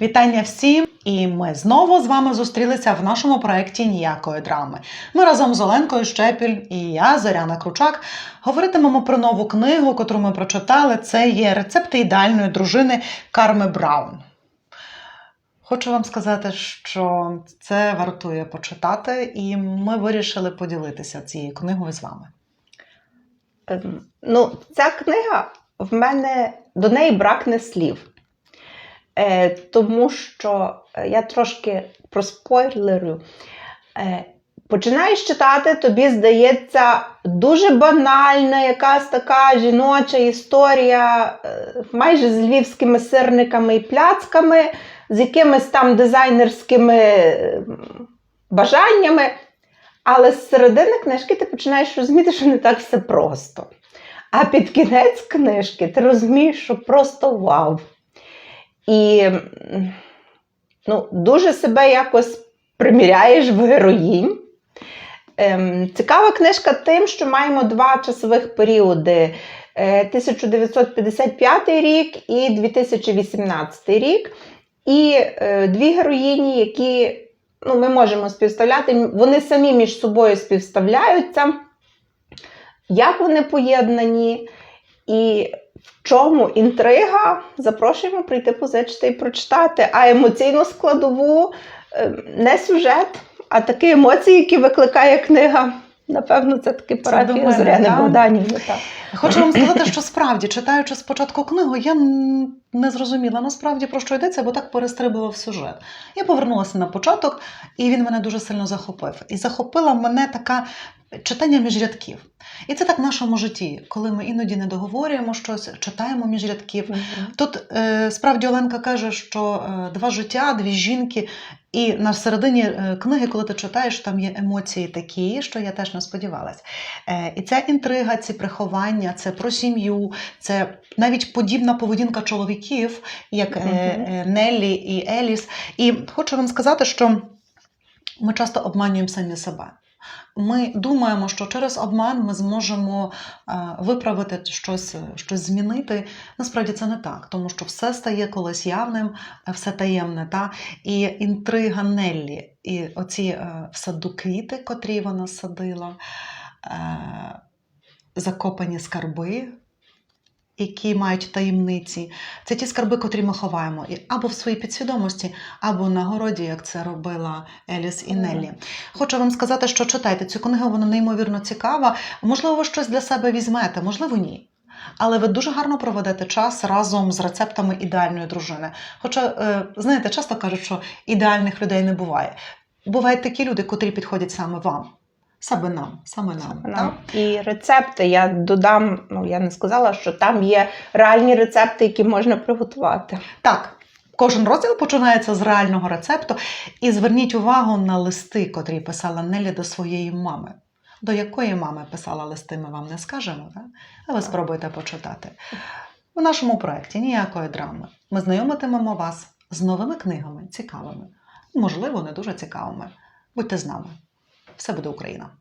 Вітання всім! І ми знову з вами зустрілися в нашому проєкті Ніякої драми. Ми разом з Оленкою Щепіль і я, Зоряна Кручак, говоритимемо про нову книгу, котру ми прочитали. Це є рецепти ідеальної дружини Карми Браун. Хочу вам сказати, що це вартує почитати, і ми вирішили поділитися цією книгою з вами. Ем, Ну, ця книга в мене до неї бракне слів. Е, тому що е, я трошки проспойлерю. Е, починаєш читати, тобі здається дуже банальна якась така жіноча історія, е, майже з львівськими сирниками і пляцками, з якимись там дизайнерськими е, бажаннями. Але з середини книжки ти починаєш розуміти, що не так все просто. А під кінець книжки ти розумієш, що просто вау. І ну, дуже себе якось приміряєш в героїнь. Ем, цікава книжка тим, що маємо два часових періоди: Е, 1955 рік і 2018 рік. І е, дві героїні, які ну, ми можемо співставляти, вони самі між собою співставляються, як вони поєднані, і чому інтрига, запрошуємо прийти позичити і прочитати. А емоційну складову е, не сюжет, а такі емоції, які викликає книга. Напевно, це таки до парафія Богданів. Зоряни? Богданівни. Так. Хочу вам сказати, що справді, читаючи спочатку книгу, я не зрозуміла насправді про що йдеться, бо так перестрибував сюжет. Я повернулася на початок, і він мене дуже сильно захопив. І захопила мене така читання між рядків. І це так в нашому житті, коли ми іноді не договорюємо щось, читаємо між рядків. Тут е, справді Оленка каже, що е, два життя, дві жінки, і на середині е, книги, коли ти читаєш, там є емоції такі, що я теж не сподівалась. І ця інтрига, ці приховання, це про сім'ю, це навіть подібна поведінка чоловіків, як е, Неллі і Еліс. І хочу вам сказати, що ми часто обманюємо самі себе. Ми думаємо, що через обман ми зможемо е, виправити щось, щось змінити. Насправді це не так, тому що все стає колись явним, все таємне. Та? І інтрига Неллі, і оці саду квіти, котрі вона садила, закопані скарби. Які мають таємниці, це ті скарби, котрі ми ховаємо або в своїй підсвідомості, або на городі, як це робила Еліс і Неллі. Хочу вам сказати, що читайте цю книгу, вона неймовірно цікава. Можливо, ви щось для себе візьмете, можливо, ні. Але ви дуже гарно проведете час разом з рецептами ідеальної дружини. Хоча, е, знаєте, часто кажуть, що ідеальних людей не буває. Бувають такі люди, котрі підходять саме вам, саме нам, саме нам. так? Нам. І рецепти я додам, ну я не сказала, що там є реальні рецепти, які можна приготувати. Так, кожен розділ починається з реального рецепту. І зверніть увагу на листи, котрі писала Нелі до своєї мами. До якої мами писала листи, ми вам не скажемо, так? але спробуйте почитати. У нашому проєкті ніякої драми. Ми знайомитимемо вас з новими книгами, цікавими, можливо, не дуже цікавими. Будьте з нами. Все буде Україна!